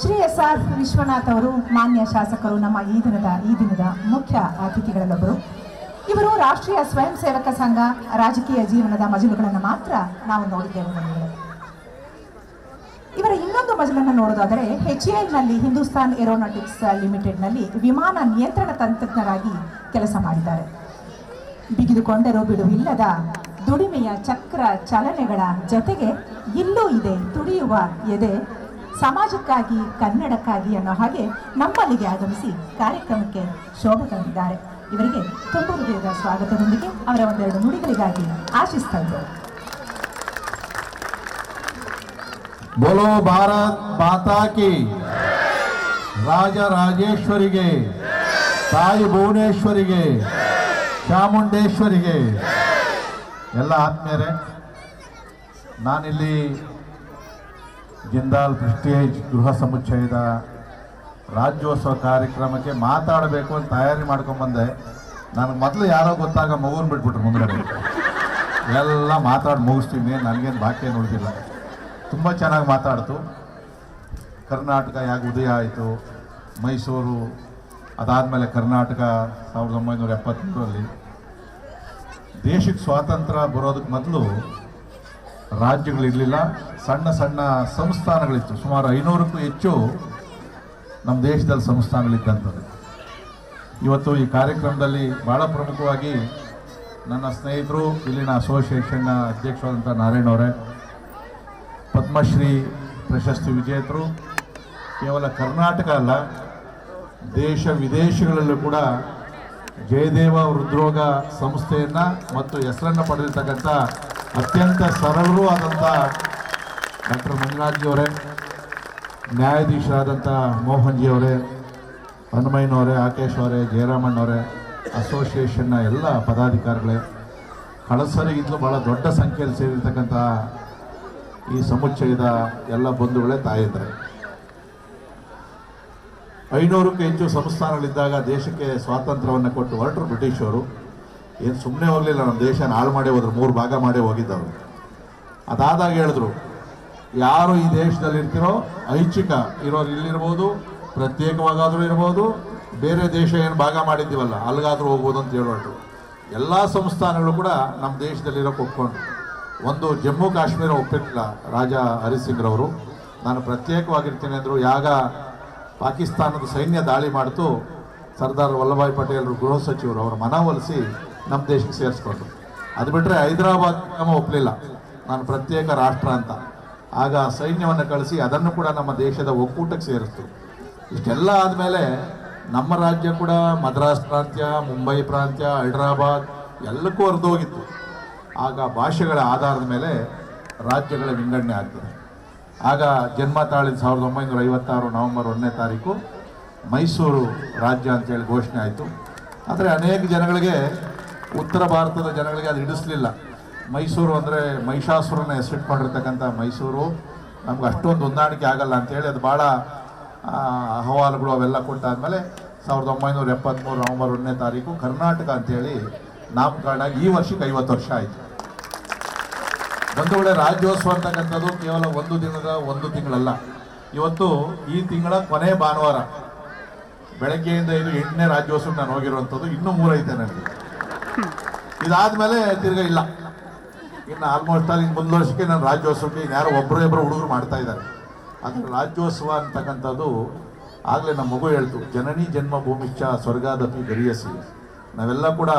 Shri S R Vishwanath ಅವರು, ಮಾನ್ಯ ಶಾಸಕರು, ನಮ್ಮ ಈ ದಿನದ ಈ ದಿನದ ಮುಖ್ಯ ಅತಿಥಿಗಳಲ್ಲೊಬ್ಬರು ಇವರು ರಾಷ್ಟ್ರೀಯ ಸ್ವಯಂ ಸೇವಕ ಸಂಘ, ರಾಜಕೀಯ ಜೀವನದ ಮಜಲುಗಳನ್ನು ಮಾತ್ರ ನಾವು ನೋಡಿದ್ದೇವೆ. ಇವರ ಇನ್ನೊಂದು ಮಜಲನ್ನು ನೋಡೋದಾದರೆ ಎಚ್ನಲ್ಲಿ ಹಿಂದೂಸ್ತಾನ್ ಏರೋನಾಟಿಕ್ಸ್ ಲಿಮಿಟೆಡ್ನಲ್ಲಿ ವಿಮಾನ ನಿಯಂತ್ರಣ ತಂತ್ರಜ್ಞರಾಗಿ ಕೆಲಸ ಮಾಡಿದ್ದಾರೆ ಬಿಗಿದುಕೊಂಡರೂ ಬಿಡುವಿಲ್ಲದ ದುಡಿಮೆಯ ಚಕ್ರ ಚಲನೆಗಳ ಜೊತೆಗೆ ಇಲ್ಲೂ ಇದೆ, ತುಡಿಯುವ ಎದೆ ಸಮಾಜಕ್ಕಾಗಿ, ಕನ್ನಡಕ್ಕಾಗಿ ಅನ್ನೋ ಹಾಗೆ ನಮ್ಮಲ್ಲಿಗೆ ಆಗಮಿಸಿ ಕಾರ್ಯಕ್ರಮಕ್ಕೆ ಶೋಭೆ ತಂದಿದ್ದಾರೆ. ಇವರಿಗೆ ತುಂಬ ಹೃದಯದ ಸ್ವಾಗತದೊಂದಿಗೆ ಅವರ ಒಂದೆರಡು ನುಡಿಗಳಿಗಾಗಿ ಆಶಿಸ್ತಾ ಇದ್ದಾರೆ ಬೋಲೋ ಭಾರತ್ ಮಾತಾಕಿ ರಾಜರಾಜೇಶ್ವರಿಗೆ ತಾಯಿ ಭುವನೇಶ್ವರಿಗೆ, ಚಾಮುಂಡೇಶ್ವರಿಗೆ. ಎಲ್ಲ ಆತ್ಮೀಯರೇ, ನಾನಿಲ್ಲಿ ಜಿಂದಾಲ್ ಪ್ರೆಸ್ಟೇಜ್ ಗೃಹ ಸಮುಚ್ಚಯದ ರಾಜ್ಯೋತ್ಸವ ಕಾರ್ಯಕ್ರಮಕ್ಕೆ ಮಾತಾಡಬೇಕು ಅಂತ ತಯಾರಿ ಮಾಡ್ಕೊಂಬಂದೆ ನನಗೆ ಮೊದಲು ಯಾರೋ ಗೊತ್ತಾಗ ಮಗುನ ಬಿಟ್ಬಿಟ್ರು ಮುಂದ್ಗಡೆ. ಎಲ್ಲ ಮಾತಾಡಿ ಮುಗಿಸ್ತೀನಿ, ನನಗೇನು ಬಾಕಿ ಉಳಿದಿಲ್ಲ ತುಂಬ ಚೆನ್ನಾಗಿ ಮಾತಾಡ್ತು. ಕರ್ನಾಟಕ ಯಾಕೆ ಉದಯ ಆಯಿತು? ಮೈಸೂರು, ಅದಾದಮೇಲೆ ಕರ್ನಾಟಕ ಸಾವಿರದ ಒಂಬೈನೂರ ಎಪ್ಪತ್ತ್ಮೂರರಲ್ಲಿ ದೇಶಕ್ಕೆ ಸ್ವಾತಂತ್ರ್ಯ ಬರೋದಕ್ಕೆ ಮೊದಲು ರಾಜ್ಯಗಳಿರಲಿಲ್ಲ, ಸಣ್ಣ ಸಣ್ಣ ಸಂಸ್ಥಾನಗಳಿತ್ತು. ಸುಮಾರು ಐನೂರಕ್ಕೂ ಹೆಚ್ಚು ನಮ್ಮ ದೇಶದಲ್ಲಿ ಸಂಸ್ಥಾನಗಳಿದ್ದಂಥದ್ದು. ಇವತ್ತು ಈ ಕಾರ್ಯಕ್ರಮದಲ್ಲಿ ಭಾಳ ಪ್ರಮುಖವಾಗಿ ನನ್ನ ಸ್ನೇಹಿತರು, ಇಲ್ಲಿನ ಅಸೋಸಿಯೇಷನ್ನ ಅಧ್ಯಕ್ಷರಾದಂಥ ನಾರಾಯಣ ಅವರೇ, ಪದ್ಮಶ್ರೀ ಪ್ರಶಸ್ತಿ ವಿಜೇತರು, ಕೇವಲ ಕರ್ನಾಟಕ ಅಲ್ಲ, ದೇಶ ವಿದೇಶಗಳಲ್ಲೂ ಕೂಡ ಜಯದೇವ ಹೃದ್ರೋಗ ಸಂಸ್ಥೆಯನ್ನು ಮತ್ತು ಹೆಸರನ್ನು ಪಡೆದಿರ್ತಕ್ಕಂಥ ಅತ್ಯಂತ ಸರಳರೂ ಆದಂಥ ಡಾಕ್ಟರ್ ಮಂಜುನಾಥ್ಜಿಯವರೇ ನ್ಯಾಯಾಧೀಶರಾದಂಥ ಮೋಹನ್ಜಿ ಅವರೇ, ಹನುಮಯ್ಯನವರೇ ಆಕೇಶ್ ಅವರೇ ಜಯರಾಮಣ್ಣವರೇ ಅಸೋಸಿಯೇಷನ್ನ ಎಲ್ಲ ಪದಾಧಿಕಾರಿಗಳೇ, ಕಳಸರಿಗಿಂತಲೂ ಭಾಳ ದೊಡ್ಡ ಸಂಖ್ಯೆಯಲ್ಲಿ ಸೇರಿರ್ತಕ್ಕಂಥ ಈ ಸಮುಚ್ಚಯದ ಎಲ್ಲ ಬಂಧುಗಳೇ ತಾಯಿದ್ರೆ ಐನೂರಕ್ಕೂ ಹೆಚ್ಚು ಸಂಸ್ಥಾನಗಳಿದ್ದಾಗ ದೇಶಕ್ಕೆ ಸ್ವಾತಂತ್ರ್ಯವನ್ನು ಕೊಟ್ಟು ಹೊರಟರು ಬ್ರಿಟಿಷರು ಏನು ಸುಮ್ಮನೆ ಹೋಗಲಿಲ್ಲ ನಮ್ಮ ದೇಶನ ಹಾಳು ಮಾಡೇ ಹೋದ್ರು, ಮೂರು ಭಾಗ ಮಾಡೇ ಹೋಗಿದ್ದವರು. ಅದಾದಾಗ ಹೇಳಿದ್ರು, ಯಾರು ಈ ದೇಶದಲ್ಲಿ ಇರ್ತಿರೋ, ಐಚ್ಛಿಕ ಇರೋರು ಇಲ್ಲಿರ್ಬೋದು, ಪ್ರತ್ಯೇಕವಾಗಾದರೂ ಇರ್ಬೋದು, ಬೇರೆ ದೇಶ ಏನು ಭಾಗ ಮಾಡಿದ್ದೀವಲ್ಲ ಅಲ್ಲಿಗಾದರೂ ಹೋಗ್ಬೋದು ಅಂತ ಹೇಳೋರು. ಎಲ್ಲ ಸಂಸ್ಥಾನಗಳು ಕೂಡ ನಮ್ಮ ದೇಶದಲ್ಲಿರೋಕೆ ಒಪ್ಕೊಂಡು ಒಂದು ಜಮ್ಮು ಕಾಶ್ಮೀರ ಒಪ್ಪಿರಲಿಲ್ಲ ರಾಜ ಹರಿಸಿಂಗ್ರವರು. ನಾನು ಪ್ರತ್ಯೇಕವಾಗಿರ್ತೀನಿ ಅಂದರು, ಯಾಗ ಪಾಕಿಸ್ತಾನದ ಸೈನ್ಯ ದಾಳಿ ಮಾಡ್ತು, ಸರ್ದಾರ್ ವಲ್ಲಭಾಯ್ ಪಟೇಲ್ರು ಗೃಹ ಸಚಿವರು, ಅವರು ಮನವೊಲಿಸಿ ನಮ್ಮ ದೇಶಕ್ಕೆ ಸೇರಿಸ್ಕೊಂಡು ಅದು ಬಿಟ್ಟರೆ ಹೈದರಾಬಾದ್ ನಮ್ಮ ಒಪ್ಪಲಿಲ್ಲ. ನಾನು ಪ್ರತ್ಯೇಕ ರಾಷ್ಟ್ರ ಅಂತ. ಆಗ ಸೈನ್ಯವನ್ನು ಕಳಿಸಿ ಅದನ್ನು ಕೂಡ ನಮ್ಮ ದೇಶದ ಒಕ್ಕೂಟಕ್ಕೆ ಸೇರಿಸ್ತು. ಇಷ್ಟೆಲ್ಲ ಆದಮೇಲೆ ನಮ್ಮ ರಾಜ್ಯ ಕೂಡ ಮದ್ರಾಸ್ ಪ್ರಾಂತ್ಯ, ಮುಂಬೈ ಪ್ರಾಂತ್ಯ, ಹೈದರಾಬಾದ್ ಎಲ್ಲಕ್ಕೂ ಹರಿದೋಗಿತ್ತು. ಆಗ ಭಾಷೆಗಳ ಆಧಾರದ ಮೇಲೆ ರಾಜ್ಯಗಳ ವಿಂಗಡಣೆ ಆಗ್ತದೆ. ಆಗ ಜನ್ಮ ತಾಳಿದ ಸಾವಿರದ ಒಂಬೈನೂರ ಐವತ್ತಾರು ನವೆಂಬರ್ ಒಂದನೇ ತಾರೀಕು ಮೈಸೂರು ರಾಜ್ಯ ಅಂತೇಳಿ ಘೋಷಣೆ ಆಯಿತು. ಆದರೆ ಅನೇಕ ಜನಗಳಿಗೆ ಉತ್ತರ ಭಾರತದ ಜನಗಳಿಗೆ ಅದು ಹಿಡಿಸ್ಲಿಲ್ಲ. ಮೈಸೂರು ಅಂದರೆ ಮಹಿಷಾಸುರನ ಹೆಸರಿಟ್ಕೊಂಡಿರ್ತಕ್ಕಂಥ ಮೈಸೂರು. ನಮ್ಗೆ ಅಷ್ಟೊಂದು ಹೊಂದಾಣಿಕೆ ಆಗಲ್ಲ ಅಂತೇಳಿ ಅದು ಭಾಳ ಅಹವಾಲುಗಳು ಅವೆಲ್ಲ ಕೊಟ್ಟಾದಮೇಲೆ ಸಾವಿರದ ಒಂಬೈನೂರ ಎಪ್ಪತ್ತ್ಮೂರು ನವೆಂಬರ್ ಒಂದನೇ ತಾರೀಕು ಕರ್ನಾಟಕ ಅಂತೇಳಿ ನಾಮಕರಣ ಈ ವರ್ಷಕ್ಕೆ ಐವತ್ತು ವರ್ಷ ಆಯಿತು. ಒಂದು ರಾಜ್ಯೋತ್ಸವ ಅಂತಕ್ಕಂಥದ್ದು ಕೇವಲ ಒಂದು ದಿನದ ಒಂದು ತಿಂಗಳಲ್ಲ. ಇವತ್ತು ಈ ತಿಂಗಳ ಕೊನೆ ಭಾನುವಾರ. ಬೆಳಗ್ಗೆಯಿಂದ ಇದು ಎಂಟನೇ ರಾಜ್ಯೋತ್ಸವ ನಾನು ಹೋಗಿರುವಂಥದ್ದು ಇನ್ನೂ ಮೂರೈತೆ ನನಗೆ. ಇದಾದ್ಮೇಲೆ ತಿರ್ಗ ಇಲ್ಲ. ಇನ್ನು ಆಲ್ಮೋಸ್ಟ್ ಆಲ್ ಇನ್ನು ಮುಂದೆ ವರ್ಷಕ್ಕೆ ನಾನು ರಾಜ್ಯೋತ್ಸವಕ್ಕೆ ಯಾರೋ ಒಬ್ಬರು ಇಬ್ಬರು ಹುಡುಗರು ಮಾಡ್ತಾ ಇದ್ದಾರೆ. ಆದರೆ ರಾಜ್ಯೋತ್ಸವ ಅಂತಕ್ಕಂಥದ್ದು ಆಗಲೇ ನಮ್ಮ ಮಗು ಹೇಳ್ತು, ಜನನಿ ಜನ್ಮ ಭೂಮಿಶ್ಚ ಸ್ವರ್ಗಾದಪಿ ಗರಿಯಸಿ. ನಾವೆಲ್ಲ ಕೂಡ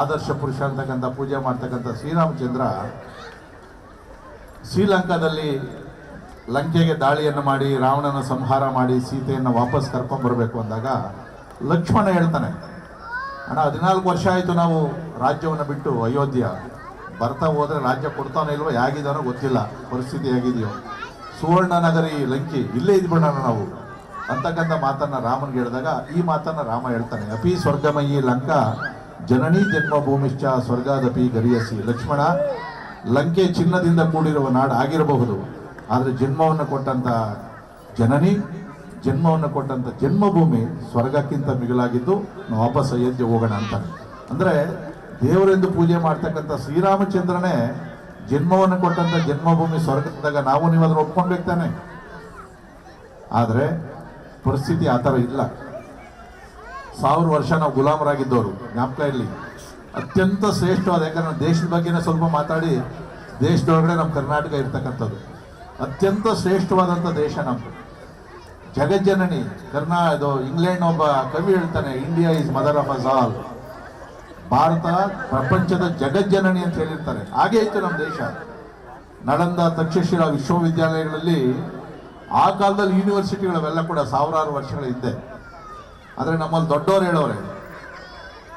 ಆದರ್ಶ ಪುರುಷ ಅಂತಕ್ಕಂಥ ಪೂಜೆ ಮಾಡ್ತಕ್ಕಂಥ ಶ್ರೀರಾಮಚಂದ್ರ ಶ್ರೀಲಂಕಾದಲ್ಲಿ ಲಂಕೆಗೆ ದಾಳಿಯನ್ನು ಮಾಡಿ, ರಾವಣನ ಸಂಹಾರ ಮಾಡಿ, ಸೀತೆಯನ್ನು ವಾಪಸ್ ಕರ್ಕೊಂಡ್ಬರಬೇಕು ಅಂದಾಗ ಲಕ್ಷ್ಮಣ ಹೇಳ್ತಾನೆ ಅಣ್ಣ, ಹದಿನಾಲ್ಕು ವರ್ಷ ಆಯಿತು ನಾವು ರಾಜ್ಯವನ್ನು ಬಿಟ್ಟು ಅಯೋಧ್ಯ. ಬರ್ತಾ ಹೋದರೆ ರಾಜ್ಯ ಕೊಡ್ತಾನೋ ಇಲ್ವೋ, ಹೇಗಿದಾನೋ ಗೊತ್ತಿಲ್ಲ. ಪರಿಸ್ಥಿತಿ ಹೇಗಿದೆಯೋ. ಸುವರ್ಣ ನಗರಿ ಲಂಕಿ, ಇಲ್ಲೇ ಇದ್ಬಿಡೋಣ ನಾವು. ಅಂತಕ್ಕಂಥ ಮಾತನ್ನು ರಾಮನಿಗೆ ಹೇಳಿದಾಗ, ಈ ಮಾತನ್ನು ರಾಮ ಹೇಳ್ತಾನೆ. ಅಪಿ ಸ್ವರ್ಗಮಯಿ ಲಂಕಾ, ಜನನಿ ಜನ್ಮಭೂಮಿಶ್ಚ ಸ್ವರ್ಗಾದಪಿ ಗರಿಯಸಿ. ಲಕ್ಷ್ಮಣ, ಲಂಕೆ ಚಿನ್ನದಿಂದ ಕೂಡಿರುವ ನಾಡು ಆಗಿರಬಹುದು. ಆದರೆ ಜನ್ಮವನ್ನು ಕೊಟ್ಟಂತ ಜನನಿ ಜನ್ಮವನ್ನು ಕೊಟ್ಟಂಥ ಜನ್ಮಭೂಮಿ ಸ್ವರ್ಗಕ್ಕಿಂತ ಮಿಗಿಲಾಗಿದ್ದು ನಾವು ವಾಪಸ್ ಅಯೋಧ್ಯೆ ಹೋಗೋಣ ಅಂತ. ಅಂದರೆ ದೇವರೆಂದು ಪೂಜೆ ಮಾಡ್ತಕ್ಕಂಥ ಶ್ರೀರಾಮಚಂದ್ರನೇ ಜನ್ಮವನ್ನು ಕೊಟ್ಟಂಥ ಜನ್ಮಭೂಮಿ ಸ್ವರ್ಗದಾಗ ನಾವು ನೀವು ಅದನ್ನು ಒಪ್ಕೊಳ್ಬೇಕು ಆದರೆ ಪರಿಸ್ಥಿತಿ ಆ ಥರ ಇಲ್ಲ. ಸಾವಿರ ವರ್ಷ ನಾವು ಗುಲಾಮರಾಗಿದ್ದವರು, ಜ್ಞಾಪಕ ಇರಲಿ. ಅತ್ಯಂತ ಶ್ರೇಷ್ಠವಾದ ಯಾಕಂದ್ರೆ ನಾವು ದೇಶದ ಬಗ್ಗೆನೇ ಸ್ವಲ್ಪ ಮಾತಾಡಿ, ದೇಶದೊಳಗಡೆ ನಮ್ಮ ಕರ್ನಾಟಕ ಇರ್ತಕ್ಕಂಥದ್ದು. ಅತ್ಯಂತ ಶ್ರೇಷ್ಠವಾದಂಥ ದೇಶ ನಮ್ಮದು ಜಗಜ್ಜನನಿ, ಕರ್ನಾ, ಇದು ಇಂಗ್ಲೆಂಡ್ ಒಬ್ಬ ಕವಿ ಹೇಳ್ತಾನೆ India is mother of us all Bharat ಪ್ರಪಂಚದ ಜಗಜ್ಜನನಿ ಅಂತ ಹೇಳಿರ್ತಾರೆ. ಹಾಗೆ ಇತ್ತು ನಮ್ಮ ದೇಶ. ನಳಂದ ತಕ್ಷಶಿಲಾ ವಿಶ್ವವಿದ್ಯಾಲಯಗಳಲ್ಲಿ ಆ ಕಾಲದಲ್ಲಿ ಯೂನಿವರ್ಸಿಟಿಗಳವೆಲ್ಲ ಕೂಡ ಸಾವಿರಾರು ವರ್ಷಗಳ ಹಿಂದೆ. ಆದರೆ ನಮ್ಮಲ್ಲಿ ದೊಡ್ಡವರು ಹೇಳೋರೆ.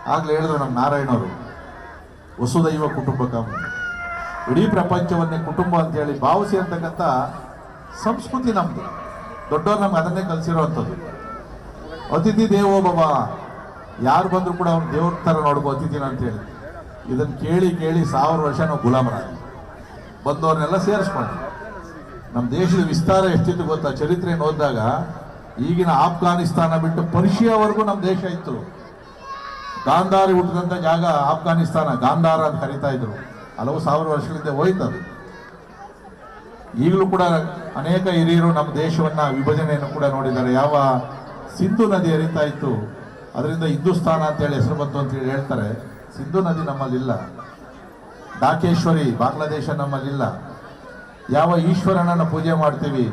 ಆಗಲೇ ಹೇಳಿದ್ರು ನಮ್ಮ ನಾರಾಯಣವರು. ವಸುದೈವ ಕುಟುಂಬಕಂ ಇಡೀ ಪ್ರಪಂಚವನ್ನೇ ಕುಟುಂಬ ಅಂತ ಹೇಳಿ ಸಂಸ್ಕೃತಿ ನಮ್ದು. ದೊಡ್ಡವ್ರು ನಮ್ಗೆ ಅದನ್ನೇ ಕಲಿಸಿರೋವಂಥದ್ದು ಅತಿಥಿ ದೇವೋ ಭವ. ಯಾರು ಬಂದರೂ ಕೂಡ ಅವ್ನು ದೇವ್ರ ಥರ ನೋಡ್ಕೋ, ಅತಿಥಿನ ಅಂತೇಳಿ ಇದನ್ನು ಕೇಳಿ ಕೇಳಿ ಸಾವಿರ ವರ್ಷ ನಾವು ಗುಲಾಮರಾಗಿ ಬಂದವ್ರನ್ನೆಲ್ಲ ಸೇರಿಸ್ಕೊಂಡು ನಮ್ಮ ದೇಶದ ವಿಸ್ತಾರ ಎಷ್ಟಿತ್ತು ಗೊತ್ತಾ? ಚರಿತ್ರೆಯನ್ನು ಓದಿದಾಗ ಈಗಿನ ಆಫ್ಘಾನಿಸ್ತಾನ ಬಿಟ್ಟು ಪರ್ಷಿಯಾವರೆಗೂ ನಮ್ಮ ದೇಶ ಇತ್ತು. ಗಾಂಧಾರಿ ಹುಟ್ಟಿದಂಥ ಜಾಗ ಆಫ್ಘಾನಿಸ್ತಾನ, ಗಾಂಧಾರ ಅಂತ ಕರಿತಾ ಇದ್ರು. ಹಲವು ಸಾವಿರ ವರ್ಷಗಳಿಂದ ಹೋಯ್ತು ಅದು ಈಗಲೂ ಕೂಡ ಅನೇಕ ಹಿರಿಯರು ನಮ್ಮ ದೇಶವನ್ನ ವಿಭಜನೆಯನ್ನು ಕೂಡ ನೋಡಿದ್ದಾರೆ. ಯಾವ ಸಿಂಧು ನದಿ ಹರಿತಾ ಇತ್ತು, ಅದರಿಂದ ಹಿಂದೂಸ್ತಾನ ಅಂತೇಳಿ ಹೆಸರು ಬಂತು ಅಂತೇಳಿ ಹೇಳ್ತಾರೆ. ಸಿಂಧು ನದಿ ನಮ್ಮಲ್ಲಿಲ್ಲ. ಡಾಕೇಶ್ವರಿ ಬಾಂಗ್ಲಾದೇಶ ನಮ್ಮಲ್ಲಿಲ್ಲ. ಯಾವ ಈಶ್ವರನನ್ನು ಪೂಜೆ ಮಾಡ್ತೀವಿ,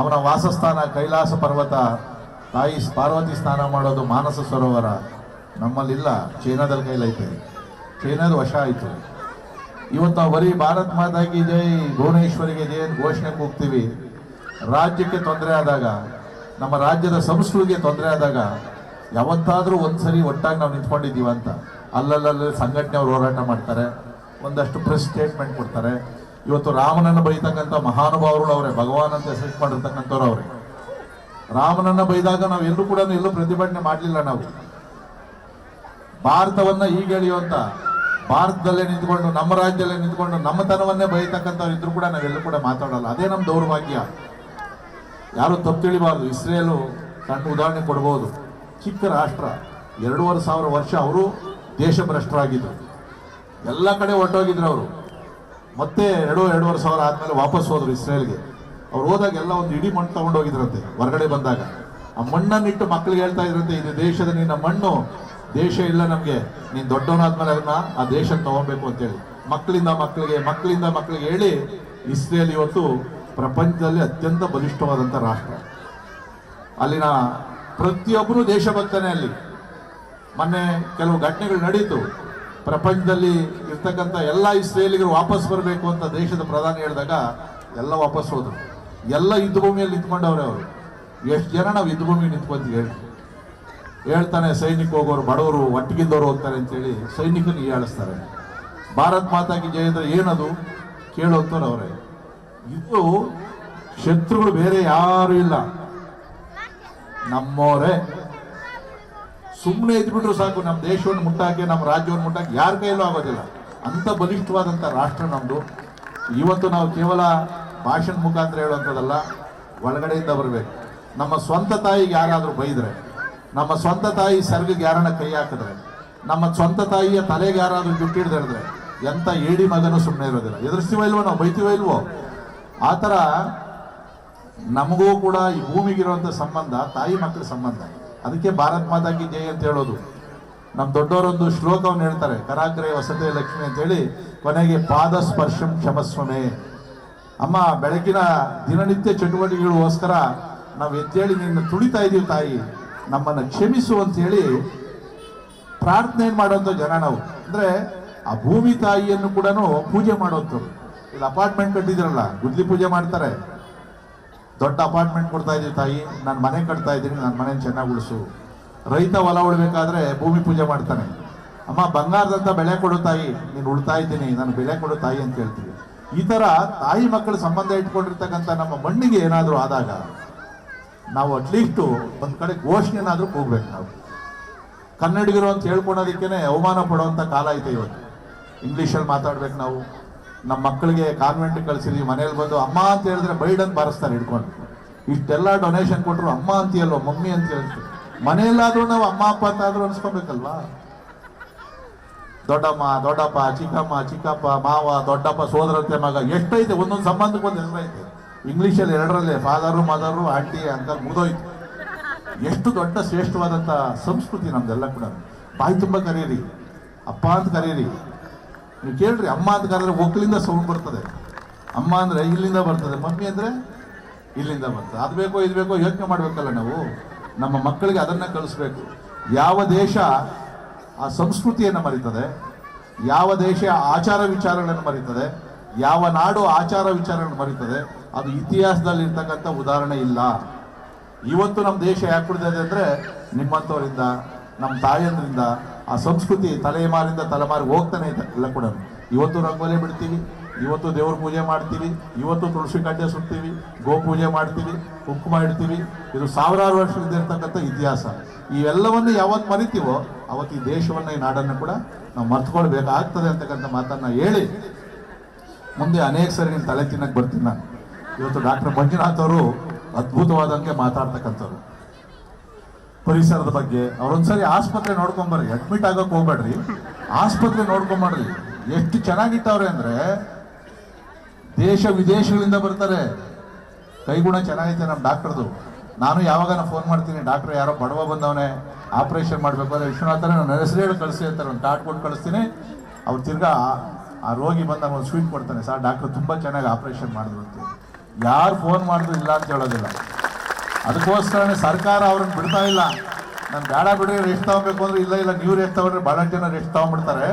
ಅವನ ವಾಸಸ್ಥಾನ ಕೈಲಾಸ ಪರ್ವತ, ತಾಯಿ ಪಾರ್ವತಿ ಸ್ನಾನ ಮಾಡೋದು ಮಾನಸ ಸರೋವರ ನಮ್ಮಲ್ಲಿಲ್ಲ. ಚೀನಾದಲ್ಲಿ ಕೈಲೈತೆ ಚೈನಾದ ವಶ ಆಯಿತು. ಇವತ್ತು ನಾವು ಬರೀ ಭಾರತ್ ಮಾತಾಗಿ ಜೈ ಭುವನೇಶ್ವರಿಗೆ ಜೈ ಅಂತ ಘೋಷಣೆ ಕೂಗ್ತೀವಿ. ರಾಜ್ಯಕ್ಕೆ ತೊಂದರೆ ಆದಾಗ, ನಮ್ಮ ರಾಜ್ಯದ ಸಂಸ್ಕೃತಿಗೆ ತೊಂದರೆ ಆದಾಗ ಯಾವತ್ತಾದರೂ ಒಂದ್ಸರಿ ಒಟ್ಟಾಗಿ ನಾವು ನಿಂತ್ಕೊಂಡಿದ್ದೀವಿ ಅಂತ. ಅಲ್ಲಲ್ಲಲ್ಲಿ ಸಂಘಟನೆಯವರು ಹೋರಾಟ ಮಾಡ್ತಾರೆ, ಒಂದಷ್ಟು ಪ್ರೆಸ್ ಸ್ಟೇಟ್ಮೆಂಟ್ ಕೊಡ್ತಾರೆ. ಇವತ್ತು ರಾಮನನ್ನು ಬೈತಕ್ಕಂಥ ಮಹಾನುಭಾವರು ಅವರೇ, ಭಗವಾನ್ ಅಂತ ಹೆಸರು ಮಾಡಿರ್ತಕ್ಕಂಥವ್ರು ಅವರೇ. ರಾಮನನ್ನು ಬೈದಾಗ ನಾವು ಎಲ್ಲೂ ಕೂಡ ಎಲ್ಲೂ ಪ್ರತಿಭಟನೆ ಮಾಡಲಿಲ್ಲ ನಾವು. ಭಾರತವನ್ನು ಈಗ ಎಳೆಯುವಂತ ಭಾರತದಲ್ಲೇ ನಿಂತ್ಕೊಂಡು, ನಮ್ಮ ರಾಜ್ಯದಲ್ಲೇ ನಿಂತ್ಕೊಂಡು, ನಮ್ಮತನವನ್ನೇ ಬೈತಕ್ಕಂಥವ್ರು ಇದ್ರು ಕೂಡ ನಾವೆಲ್ಲೂ ಕೂಡ ಮಾತಾಡಲ್ಲ. ಅದೇ ನಮ್ಮ ದೌರ್ಭಾಗ್ಯ. ಯಾರು ತಪ್ಪು ತಿಳಿಬಾರ್ದು. ಇಸ್ರೇಲು ಸಣ್ಣ ಉದಾಹರಣೆ ಕೊಡ್ಬೋದು. ಚಿಕ್ಕ ರಾಷ್ಟ್ರ. ಎರಡೂವರೆ ಸಾವಿರ ವರ್ಷ ಅವರು ದೇಶಭ್ರಷ್ಟರಾಗಿದ್ರು. ಎಲ್ಲ ಕಡೆ ಹೊರಟೋಗಿದ್ರು ಅವರು. ಮತ್ತೆ ಎರಡು ಎರಡೂವರೆ ಸಾವಿರ ಆದಮೇಲೆ ವಾಪಸ್ ಹೋದರು ಇಸ್ರೇಲ್ಗೆ. ಅವ್ರು ಹೋದಾಗ ಎಲ್ಲ ಒಂದು ಇಡೀ ಮಣ್ಣು ತೊಗೊಂಡೋಗಿದ್ರಂತೆ, ಹೊರಗಡೆ ಬಂದಾಗ. ಆ ಮಣ್ಣನ್ನಿಟ್ಟು ಮಕ್ಕಳಿಗೆ ಹೇಳ್ತಾ ಇದ್ರಂತೆ, ಇದು ದೇಶದ ನಿನ್ನ ಮಣ್ಣು. ದೇಶ ಇಲ್ಲ ನಮಗೆ. ನೀನು ದೊಡ್ಡವನಾದ್ಮೇಲೆ ಅದನ್ನ ಆ ದೇಶ ತಗೋಬೇಕು ಅಂತೇಳಿ. ಮಕ್ಕಳಿಂದ ಮಕ್ಕಳಿಗೆ ಮಕ್ಕಳಿಂದ ಮಕ್ಕಳಿಗೆ ಹೇಳಿ, ಇಸ್ರೇಲ್ ಇವತ್ತು ಪ್ರಪಂಚದಲ್ಲಿ ಅತ್ಯಂತ ಬಲಿಷ್ಠವಾದಂಥ ರಾಷ್ಟ್ರ. ಅಲ್ಲಿನ ಪ್ರತಿಯೊಬ್ಬರು ದೇಶಭಕ್ತನೇ ಅಲ್ಲಿ. ಮೊನ್ನೆ ಕೆಲವು ಘಟನೆಗಳು ನಡೀತು. ಪ್ರಪಂಚದಲ್ಲಿ ಇರ್ತಕ್ಕಂಥ ಎಲ್ಲ ಇಸ್ರೇಲಿಗರು ವಾಪಸ್ ಬರಬೇಕು ಅಂತ ದೇಶದ ಪ್ರಧಾನಿ ಹೇಳಿದಾಗ ಎಲ್ಲ ವಾಪಸ್ ಹೋದ್ರು. ಎಲ್ಲ ಯುದ್ಧ ಭೂಮಿಯಲ್ಲಿ ನಿಂತ್ಕೊಂಡವ್ರೆ ಅವರು. ಎಷ್ಟು ಜನ ನಾವು ಯುದ್ಧ ಭೂಮಿ ನಿಂತ್ಕೊಂತೀವಿ ಹೇಳಿ. ಹೇಳ್ತಾನೆ ಸೈನಿಕ ಹೋಗೋರು, ಬಡವರು ಒಟ್ಟಿಗಿದ್ದವರು ಹೋಗ್ತಾರೆ ಅಂತೇಳಿ ಸೈನಿಕನ ಹೇಳಿಸ್ತಾರೆ. ಭಾರತ್ ಮಾತಾಗಿ ಜಯ ಅಂದರೆ ಏನದು? ಕೇಳೋಗ್ತಾರೆ ಅವರೇ. ಇದು ಶತ್ರುಗಳು ಬೇರೆ ಯಾರು ಇಲ್ಲ. ನಮ್ಮವರೇ. ಸುಮ್ಮನೆ ಇದ್ಬಿಟ್ರು ಸಾಕು, ನಮ್ಮ ದೇಶವನ್ನು ಮುಟ್ಟಾಕಿ, ನಮ್ಮ ರಾಜ್ಯವನ್ನು ಮುಟ್ಟಾಕಿ ಯಾರ ಕೈಯಲ್ಲೂ ಆಗೋದಿಲ್ಲ. ಅಂತ ಬಲಿಷ್ಠವಾದಂಥ ರಾಷ್ಟ್ರ ನಮ್ಮದು ಇವತ್ತು ನಾವು ಕೇವಲ ಭಾಷಣ ಮುಖಾಂತರ ಹೇಳುವಂಥದ್ದಲ್ಲ, ಒಳಗಡೆಯಿಂದ ಬರಬೇಕು. ನಮ್ಮ ಸ್ವಂತ ತಾಯಿಗೆ ಯಾರಾದರೂ ಬೈದ್ರೆ ನಮ್ಮ ಸ್ವಂತ ತಾಯಿ ಸರ್ಗಿಗೆ ಯಾರನ್ನ ಕೈ ಹಾಕಿದ್ರೆ? ನಮ್ಮ ಸ್ವಂತ ತಾಯಿಯ ತಲೆಗೆ ಯಾರಾದರೂ ಜುಟ್ಟಿಡ್ದಿಡಿದ್ರೆ ಎಂಥ ಏಡಿ ಮಗನೂ ಸುಮ್ಮನೆ ಇರೋದಿಲ್ಲ. ಎದುರಿಸ್ತೀವೋ ಇಲ್ವೋ ನಾವು ಬೈತೀವೋ ಇಲ್ವೋ? ಆ ಥರ ನಮಗೂ ಕೂಡ ಈ ಭೂಮಿಗಿರುವಂಥ ಸಂಬಂಧ, ತಾಯಿ ಮಕ್ಕಳ ಸಂಬಂಧ. ಅದಕ್ಕೆ ಭಾರತ್ ಮಾತಾಗಿ ಜಯ ಅಂತ ಹೇಳೋದು. ನಮ್ಮ ದೊಡ್ಡವರೊಂದು ಶ್ಲೋಕವನ್ನು ಹೇಳ್ತಾರೆ ಕರಾಗ್ರೆ ವಸತಿ ಲಕ್ಷ್ಮಿ ಅಂತೇಳಿ, ಕೊನೆಗೆ ಪಾದ ಸ್ಪರ್ಶಂ ಕ್ಷಮಸ್ವಮೆ. ಅಮ್ಮ ಬೆಳಗಿನ ದಿನನಿತ್ಯ ಚಟುವಟಿಕೆಗಳಿಗೋಸ್ಕರ ನಾವು ಎದ್ದೇಳಿ ನಿನ್ನ ತುಳಿತಾ ಇದೀವಿ ತಾಯಿ. ನಮ್ಮನ್ನು ಕ್ಷಮಿಸು ಅಂತ ಹೇಳಿ ಪ್ರಾರ್ಥನೆ ಮಾಡುವಂಥ ಜನ ನಾವು? ಅಂದ್ರೆ ಆ ಭೂಮಿ ತಾಯಿಯನ್ನು ಕೂಡ ಪೂಜೆ ಮಾಡುವಂಥವ್ರು ಇಲ್ಲಿ ಅಪಾರ್ಟ್ಮೆಂಟ್ ಕಟ್ಟಿದ್ರಲ್ಲ, ಗುದ್ಲಿ ಪೂಜೆ ಮಾಡ್ತಾರೆ. ದೊಡ್ಡ ಅಪಾರ್ಟ್ಮೆಂಟ್ ಕೊಡ್ತಾ ಇದೀವಿ ತಾಯಿ, ನಾನು ಮನೆ ಕಟ್ತಾ ಇದ್ದೀನಿ ನನ್ನ ಮನೆ ಚೆನ್ನಾಗಿ ಉಳಿಸು. ರೈತ ಹೊಲ ಉಳ್ಬೇಕಾದ್ರೆ ಭೂಮಿ ಪೂಜೆ ಮಾಡ್ತಾನೆ. ಅಮ್ಮ, ಬಂಗಾರದಂತ ಬೆಳೆ ಕೊಡು ತಾಯಿ, ನೀನು ಉಳ್ತಾ ಇದ್ದೀನಿ, ನಾನು ಬೆಳೆ ಕೊಡು ತಾಯಿ ಅಂತ ಹೇಳ್ತೀವಿ. ಈ ತರ ತಾಯಿ ಮಕ್ಕಳ ಸಂಬಂಧ ಇಟ್ಕೊಂಡಿರ್ತಕ್ಕಂಥ ನಮ್ಮ ಮಣ್ಣಿಗೆ ಏನಾದರೂ ಆದಾಗ ನಾವು ಅಟ್ಲೀಸ್ಟು ಒಂದು ಕಡೆ ಘೋಷಣೆನಾದ್ರೂ ಹೋಗ್ಬೇಕು ನಾವು. ಕನ್ನಡಿಗರು ಅಂತ ಹೇಳ್ಕೊಳೋದಕ್ಕೇ ಅವಮಾನ ಪಡೋವಂಥ ಕಾಲ ಐತೆ ಇವತ್ತು. ಇಂಗ್ಲೀಷಲ್ಲಿ ಮಾತಾಡ್ಬೇಕು ನಾವು. ನಮ್ಮ ಮಕ್ಕಳಿಗೆ ಕಾನ್ವೆಂಟ್ ಕಳಿಸಿದ್ವಿ ಮನೇಲಿ ಬಂದು ಅಮ್ಮ ಅಂತ ಹೇಳಿದ್ರೆ ಬೈಡನ್ ಬಾರಿಸ್ತಾರೆ ಹಿಡ್ಕೊಂಡು. ಇಷ್ಟೆಲ್ಲ ಡೊನೇಷನ್ ಕೊಟ್ಟರು ಅಮ್ಮ ಅಂತೀಯಲ್ವ ಮಮ್ಮಿ ಅಂತ. ಹೇಳ್ತೀವಿ ಮನೆಯಲ್ಲಾದರೂ ನಾವು ಅಮ್ಮ, ಅಪ್ಪ ಅಂತ ಆದ್ರೂ ಅನ್ಸ್ಕೊಬೇಕಲ್ವಾ? ದೊಡ್ಡಮ್ಮ, ದೊಡ್ಡಪ್ಪ, ಚಿಕ್ಕಮ್ಮ, ಚಿಕ್ಕಪ್ಪ, ಮಾವ, ದೊಡ್ಡಪ್ಪ, ಸೋದರತೆ ಮಗ, ಎಷ್ಟೈತೆ, ಒಂದೊಂದು ಸಂಬಂಧಕ್ಕೆ ಒಂದು ಹೆಸರೈತೆ. ಇಂಗ್ಲೀಷಲ್ಲಿ ಎರಡರಲ್ಲೇ ಫಾದರು ಮದರು ಆಂಟಿ ಅಂತ ಮುಗಿದೋಯ್ತು. ಎಷ್ಟು ದೊಡ್ಡ ಶ್ರೇಷ್ಠವಾದಂಥ ಸಂಸ್ಕೃತಿ ನಮ್ದೆಲ್ಲ ಕೂಡ. ಬಾಯಿ ತುಂಬ ಕರೀರಿ, ಅಪ್ಪ ಅಂತ ಕರೀರಿ. ನೀವು ಕೇಳ್ರಿ, ಅಮ್ಮ ಅಂತ ಕರೆದ್ರೆ ಒಕ್ಕಲಿಂದ ಸೌಂಡ್ ಬರ್ತದೆ. ಅಮ್ಮ ಅಂದರೆ ಇಲ್ಲಿಂದ ಬರ್ತದೆ, ಮಮ್ಮಿ ಅಂದರೆ ಇಲ್ಲಿಂದ ಬರ್ತದೆ. ಅದು ಬೇಕೋ ಇದು ಬೇಕೋ ಯೋಚನೆ ಮಾಡಬೇಕಲ್ಲ ನಾವು. ನಮ್ಮ ಮಕ್ಕಳಿಗೆ ಅದನ್ನು ಕಲಿಸ್ಬೇಕು. ಯಾವ ದೇಶ ಆ ಸಂಸ್ಕೃತಿಯನ್ನು ಮರೀತದೆ, ಯಾವ ದೇಶ ಆಚಾರ ವಿಚಾರಗಳನ್ನು ಮರೀತದೆ, ಯಾವ ನಾಡು ಆಚಾರ ವಿಚಾರಗಳನ್ನು ಮರೀತದೆ ಅದು ಇತಿಹಾಸದಲ್ಲಿ ಇರ್ತಕ್ಕಂಥ ಉದಾಹರಣೆ ಇಲ್ಲ. ಇವತ್ತು ನಮ್ಮ ದೇಶ ಯಾಕೆ ಕುಡಿದಿದೆ ಅಂದರೆ ನಿಮ್ಮಂಥವರಿಂದ ನಮ್ಮ ತಾಯಂದ್ರಿಂದ, ಆ ಸಂಸ್ಕೃತಿ ತಲೆಮಾರಿಂದ ತಲೆಮಾರಿಗೆ ಹೋಗ್ತಾನೆ ಇದೆ ಎಲ್ಲ ಕೂಡ ಇವತ್ತು ರಂಗೋಲಿ ಬಿಡ್ತೀವಿ, ಇವತ್ತು ದೇವ್ರ ಪೂಜೆ ಮಾಡ್ತೀವಿ, ಇವತ್ತು ತುಳಸಿ ಕಡ್ಡೆ ಸುಡ್ತೀವಿ ಗೋ ಪೂಜೆ ಮಾಡ್ತೀವಿ, ಕುಂಕುಮ ಇಡ್ತೀವಿ. ಇದು ಸಾವಿರಾರು ವರ್ಷದಿಂದ ಇರ್ತಕ್ಕಂಥ ಇತಿಹಾಸ. ಇವೆಲ್ಲವನ್ನು ಯಾವತ್ತು ಮರಿತೀವೋ ಅವತ್ತು ಈ ದೇಶವನ್ನು, ಈ ನಾಡನ್ನು ಕೂಡ ನಾವು ಮರ್ತ್ಕೊಳ್ಬೇಕಾಗ್ತದೆ ಅಂತಕ್ಕಂಥ ಮಾತನ್ನು ಹೇಳಿ ಮುಂದೆ ಅನೇಕ ಸರಿ ನಿಮ್ಮ ತಲೆ ತಿನ್ನಕ್ಕೆ ಬರ್ತೀನಿ ನಾನು. ಇವತ್ತು ಡಾಕ್ಟರ್ ಮಂಜುನಾಥ್ ಅವರು ಅದ್ಭುತವಾದಂಗೆ ಮಾತಾಡ್ತಕ್ಕಂಥವ್ರು. ಪರಿಸರದ ಬಗ್ಗೆ, ಅವ್ರೊಂದ್ಸರಿ ಆಸ್ಪತ್ರೆ ನೋಡ್ಕೊಂಬರ್ರಿ ಅಡ್ಮಿಟ್ ಆಗೋಕೆ ಹೋಗ್ಬೇಡ್ರಿ. ಆಸ್ಪತ್ರೆ ನೋಡ್ಕೊಂಬರ್ರಿ ಎಷ್ಟು ಚೆನ್ನಾಗಿಟ್ಟವ್ರೆ ಅಂದ್ರೆ, ದೇಶ ವಿದೇಶಗಳಿಂದ ಬರ್ತಾರೆ. ಕೈಗುಣ ಚೆನ್ನಾಗೈತೆ ನಮ್ಮ ಡಾಕ್ಟರ್ದು. ನಾನು ಯಾವಾಗ ಫೋನ್ ಮಾಡ್ತೀನಿ, ಡಾಕ್ಟರ್ ಯಾರೋ ಬಡವ ಬಂದವನೇ ಆಪರೇಷನ್ ಮಾಡಬೇಕು ಅಂದ್ರೆ ವಿಶ್ವನಾಥ ನನ್ನ ಹೆಸರು ಹೇಳಿ ಕಳಿಸಿ ಅಂತಾರೆ. ಒಂದು ಕಾರ್ಡ್ ಕೊಟ್ಟು ಕಳಿಸ್ತೀನಿ. ಅವ್ರು ತಿರ್ಗಾ ಆ- ಆ ರೋಗಿ ಬಂದಾಗ ಒಂದು ಸ್ವೀಟ್ ಕೊಡ್ತಾನೆ. ಸರ್, ಡಾಕ್ಟರ್ ತುಂಬ ಚೆನ್ನಾಗಿ ಆಪರೇಷನ್ ಮಾಡಿದ್ರು ಅಂತ ಯಾರು ಫೋನ್ ಮಾಡಿದ್ರು ಇಲ್ಲ ಅಂತ ಹೇಳೋದಿಲ್ಲ. ಅದಕ್ಕೋಸ್ಕರನೇ ಸರ್ಕಾರ ಅವ್ರನ್ನ ಬಿಡ್ತಾ ಇಲ್ಲ. ನಾನು ಬೇಡ ಬಿಡ್ರಿ, ರೆಸ್ಟ್ ತೊಗೊಬೇಕು ಅಂದ್ರೆ ಇಲ್ಲ ಇಲ್ಲ, ನೀವು ರೆಸ್ಟ್ ತಗೊಂಡ್ರೆ ಭಾಳ ಜನ ರೆಸ್ಟ್ ತಗೊಂಡ್ಬಿಡ್ತಾರೆ.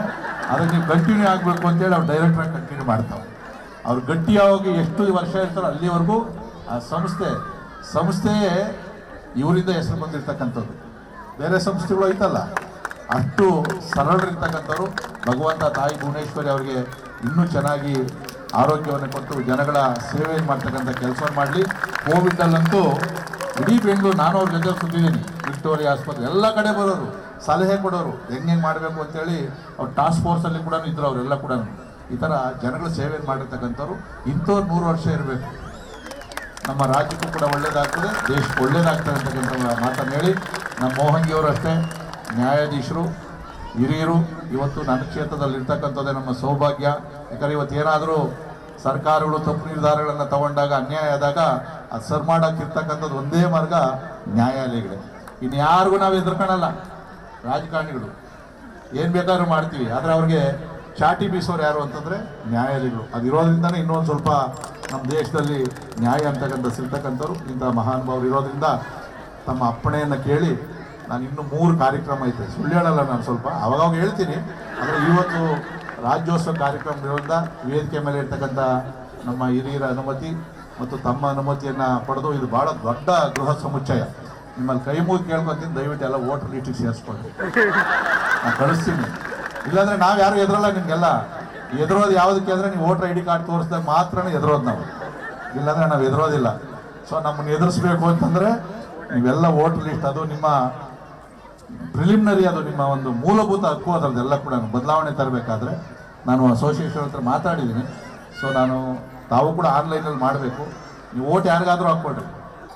ಅದಕ್ಕೆ ನೀವು ಕಂಟಿನ್ಯೂ ಆಗಬೇಕು ಅಂತೇಳಿ ಅವ್ರು ಡೈರೆಕ್ಟ್ರಾಗಿ ಕಂಟಿನ್ಯೂ ಮಾಡ್ತಾವೆ ಅವ್ರು ಗಟ್ಟಿಯಾಗಿ ಎಷ್ಟು ವರ್ಷ ಇರ್ತಾರೋ ಅಲ್ಲಿವರೆಗೂ ಆ ಸಂಸ್ಥೆ, ಸಂಸ್ಥೆಯೇ ಇವರಿಂದ ಹೆಸರು ಬಂದಿರ್ತಕ್ಕಂಥದ್ದು. ಬೇರೆ ಸಂಸ್ಥೆಗಳು ಐತಲ್ಲ, ಅಷ್ಟು ಸರಳರಿರ್ತಕ್ಕಂಥವ್ರು. ಭಗವಂತ ತಾಯಿ ಭುವನೇಶ್ವರಿ ಅವರಿಗೆ ಇನ್ನೂ ಚೆನ್ನಾಗಿ ಆರೋಗ್ಯವನ್ನು ಕೊಟ್ಟು ಜನಗಳ ಸೇವೆ ಮಾಡ್ತಕ್ಕಂಥ ಕೆಲಸ ಮಾಡಲಿ. ಕೋವಿಡಲ್ಲಂತೂ ಇಡೀ ಬೆಂಗಳೂರು ನಾನು ಅವ್ರ ಜೊತೆ ಸುತ್ತಿದ್ದೀನಿ. ವಿಕ್ಟೋರಿಯಾ ಆಸ್ಪತ್ರೆ ಎಲ್ಲ ಕಡೆ ಬರೋರು, ಸಲಹೆ ಕೊಡೋರು ಹೆಂಗೆ ಮಾಡಬೇಕು ಅಂತೇಳಿ ಅವ್ರು ಟಾಸ್ಕ್ ಫೋರ್ಸಲ್ಲಿ ಕೂಡ ಇದ್ದರು ಅವರೆಲ್ಲ ಕೂಡ ಈ ಥರ ಜನಗಳ ಸೇವೆ ಮಾಡಿರ್ತಕ್ಕಂಥವ್ರು, ಇಂಥವ್ರು ನೂರು ವರ್ಷ ಇರಬೇಕು. ನಮ್ಮ ರಾಜ್ಯಕ್ಕೂ ಕೂಡ ಒಳ್ಳೇದಾಗ್ತದೆ, ದೇಶಕ್ಕೆ ಒಳ್ಳೇದಾಗ್ತದೆ ಅಂತಕ್ಕಂಥ ಮಾತನ್ನು ಹೇಳಿ, ನಮ್ಮ ಮೋಹಂಗಿಯವರು ಅಷ್ಟೇ ನ್ಯಾಯಾಧೀಶರು ಹಿರಿಯರು, ಇವತ್ತು ನನ್ನ ಕ್ಷೇತ್ರದಲ್ಲಿರ್ತಕ್ಕಂಥದ್ದೇ ನಮ್ಮ ಸೌಭಾಗ್ಯ. ಯಾಕಂದ್ರೆ ಇವತ್ತು ಏನಾದರೂ ಸರ್ಕಾರಗಳು ತಪ್ಪು ನಿರ್ಧಾರಗಳನ್ನು ತಗೊಂಡಾಗ, ಅನ್ಯಾಯ ಆದಾಗ ಅದು ಸರ್ ಮಾಡೋಕ್ಕಿರ್ತಕ್ಕಂಥದ್ದು ಒಂದೇ ಮಾರ್ಗ ನ್ಯಾಯಾಲಯಗಳೇ. ಇನ್ನು ಯಾರಿಗೂ ನಾವು ಎದುರ್ಕೊಳಲ್ಲ ರಾಜಕಾರಣಿಗಳು, ಏನು ಬೇಕಾದ್ರೂ ಮಾಡ್ತೀವಿ. ಆದರೆ ಅವ್ರಿಗೆ ಚಾಟಿ ಬೀಸೋರು ಯಾರು ಅಂತಂದರೆ ನ್ಯಾಯಾಲಯಗಳು. ಅದು ಇರೋದ್ರಿಂದನೇ ಇನ್ನೊಂದು ಸ್ವಲ್ಪ ನಮ್ಮ ದೇಶದಲ್ಲಿ ನ್ಯಾಯ ಅಂತಕ್ಕಂಥ ಸಿಗ್ತಕ್ಕಂಥವ್ರು ಇಂಥ ಮಹಾನುಭಾವರು ಇರೋದ್ರಿಂದ ತಮ್ಮ ಅಪ್ಪಣೆಯನ್ನು ಕೇಳಿ ನಾನು ಇನ್ನೂ ಮೂರು ಕಾರ್ಯಕ್ರಮ ಐತೆ. ಸುಳ್ಳು ಹೇಳಲ್ಲ ನಾನು ಸ್ವಲ್ಪ. ಅವಾಗವಾಗ ಹೇಳ್ತೀನಿ. ಆದರೆ ಇವತ್ತು ರಾಜ್ಯೋತ್ಸವ ಕಾರ್ಯಕ್ರಮದಿಂದ ವೇದಿಕೆ ಮೇಲೆ ಇರ್ತಕ್ಕಂಥ ನಮ್ಮ ಹಿರಿಯರ ಅನುಮತಿ ಮತ್ತು ತಮ್ಮ ಅನುಮತಿಯನ್ನು ಪಡೆದು ಇದು ಭಾಳ ದೊಡ್ಡ ಗೃಹ ಸಮುಚ್ಚಯ. ನಿಮ್ಮಲ್ಲಿ ಕೈ ಮುಗಿ ಕೇಳ್ಕೊತೀನಿ. ದಯವಿಟ್ಟು ಎಲ್ಲ ವೋಟರ್ ಲೀಟಿಗೆ ಸೇರಿಸ್ಕೊಂಡು ನಾನು ಕಳಿಸ್ತೀನಿ. ಇಲ್ಲಾಂದರೆ ನಾವು ಯಾರು ಎದುರಲ್ಲ ನಿಮಗೆಲ್ಲ. ಎದುರೋದು ಯಾವುದಕ್ಕೆ ಅಂದರೆ ನೀವು ವೋಟರ್ ಐ ಡಿ ಕಾರ್ಡ್ ತೋರಿಸಿದಾಗ ಮಾತ್ರನೇ ಎದುರೋದು ನಾವು. ಇಲ್ಲಾಂದರೆ ನಾವು ಎದುರೋದಿಲ್ಲ. ಸೊ ನಮ್ಮನ್ನು ಎದುರಿಸ್ಬೇಕು ಅಂತಂದರೆ ನೀವೆಲ್ಲ ವೋಟರ್ ಲಿಸ್ಟ್. ಅದು ನಿಮ್ಮ ಪ್ರಿಲಿಮಿನರಿ ಅದು ನಿಮ್ಮ ಒಂದು ಮೂಲಭೂತ ಹಕ್ಕು, ಅದರದ್ದೆಲ್ಲ ಕೂಡ ಬದಲಾವಣೆ ತರಬೇಕಾದ್ರೆ ನಾನು ಅಸೋಸಿಯೇಷನ್ ಹತ್ರ ಮಾತಾಡಿದ್ದೀನಿ. ಸೊ ನಾನು ತಾವು ಕೂಡ ಆನ್ಲೈನಲ್ಲಿ ಮಾಡಬೇಕು. ನೀವು ಓಟ್ ಯಾರಿಗಾದರೂ ಹಾಕ್ಕೊಡ್ರಿ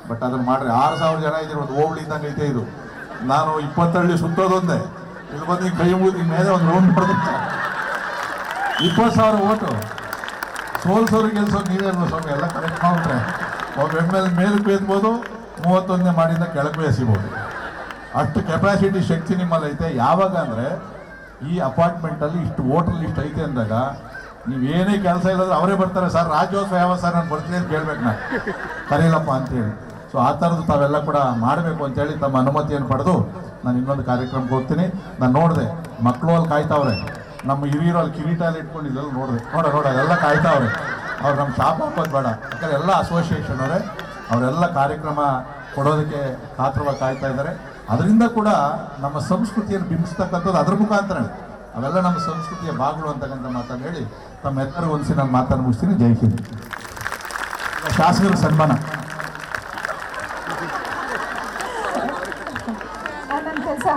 ಬಟ್ ಅದನ್ನು ಮಾಡ್ರಿ. ಆರು ಸಾವಿರ ಜನ ಇದ್ದೀರಿ, ಒಂದು ಹೋಬಳಿ ಇದ್ದಂಗೆ ಐತೆ ಇದು. ನಾನು ಇಪ್ಪತ್ತಳ್ಳಿ ಸುತ್ತೋದೊಂದೇ ಇಲ್ಲಿ ಬಂದು ಈಗ ಕೈ ಮುಗಿದು ಮೇಲೆ ಒಂದು ರೌಂಡ್ ಹೊಡೆದು ಇಪ್ಪತ್ತು ಸಾವಿರ ಓಟು. ಸೋಲ್ಸೋರು ಗೆಲ್ಸೋರು ನೀವೇನು ಸ್ವಾಮಿ, ಎಲ್ಲ ಕರೆಕ್ಟ್ ಮಾಡಿದ್ರೆ ಒಬ್ಬ ಎಂ ಎಲ್ ಮೇಲಕ್ಕೆ ಬೇಯ್ಬೋದು ಮೂವತ್ತೊಂದನೇ ಮಾಡಿದ ಕೆಳಗೆ ಎಸಿಬೋದು ಅಷ್ಟು ಕೆಪಾಸಿಟಿ ಶಕ್ತಿ ನಿಮ್ಮಲ್ಲಿ ಐತೆ ಯಾವಾಗ ಅಂದರೆ ಈ ಅಪಾರ್ಟ್ಮೆಂಟಲ್ಲಿ ಇಷ್ಟು ವೋಟರ್ ಇಷ್ಟು ಐತೆ ಅಂದಾಗ ನೀವೇನೇ ಕೆಲಸ ಇಲ್ಲದ್ರೆ ಅವರೇ ಬರ್ತಾರೆ. ಸರ್, ರಾಜ್ಯೋತ್ಸವ ಯಾವ ಸರ್ ನಾನು ಬರ್ತೀನಿ ಅಂತ ಕೇಳ್ಬೇಕು ನಾನು. ಕರೀಲಪ್ಪ ಅಂತೇಳಿ. ಸೊ ಆ ಥರದ್ದು ತಾವೆಲ್ಲ ಕೂಡ ಮಾಡಬೇಕು ಅಂತೇಳಿ ತಮ್ಮ ಅನುಮತಿಯನ್ನು ಪಡೆದು ನಾನು ಇನ್ನೊಂದು ಕಾರ್ಯಕ್ರಮಕ್ಕೆ ಹೋಗ್ತೀನಿ. ನಾನು ನೋಡಿದೆ ಮಕ್ಕಳು ಅಲ್ಲಿ ಕಾಯ್ತಾವ್ರೆ. ನಮ್ಮ ಹಿರಿಯರು ಅಲ್ಲಿ ಕಿರೀಟ ಅಲ್ಲಿ ನೋಡಿದೆ. ನೋಡ ನೋಡ ಎಲ್ಲ ಕಾಯ್ತಾವ್ರೆ. ಅವ್ರು ನಮ್ಮ ಶಾಪ್ ಹಾಕೋದು ಬೇಡ. ಯಾಕಂದರೆ ಎಲ್ಲ ಅಸೋಸಿಯೇಷನ್ ಅವರೇ. ಅವರೆಲ್ಲ ಕಾರ್ಯಕ್ರಮ ಕೊಡೋದಕ್ಕೆ ಕಾತ್ರವಾಗಿ ಕಾಯ್ತಾ ಇದ್ದಾರೆ. ಅದರಿಂದ ಕೂಡ ನಮ್ಮ ಸಂಸ್ಕೃತಿಯನ್ನು ಬಿಂಬಿಸ್ತಕ್ಕಂಥದ್ದು ಅದರ ಮುಖಾಂತರ. ಅವೆಲ್ಲ ನಮ್ಮ ಸಂಸ್ಕೃತಿಯ ಭಾಗಗಳು ಅಂತಕ್ಕಂಥ ಮಾತನ್ನು ಹೇಳಿ ತಮ್ಮೆಲ್ಲರೂ ಒಂದ್ಸಿ ನಾನು ಮಾತನ್ನು ಮುಗಿಸ್ತೀನಿ. ಜೈ ಹಿಂದ್. ಶಾಸಕರ ಸನ್ಮಾನ. ನನ್ನ ಕೆಲಸ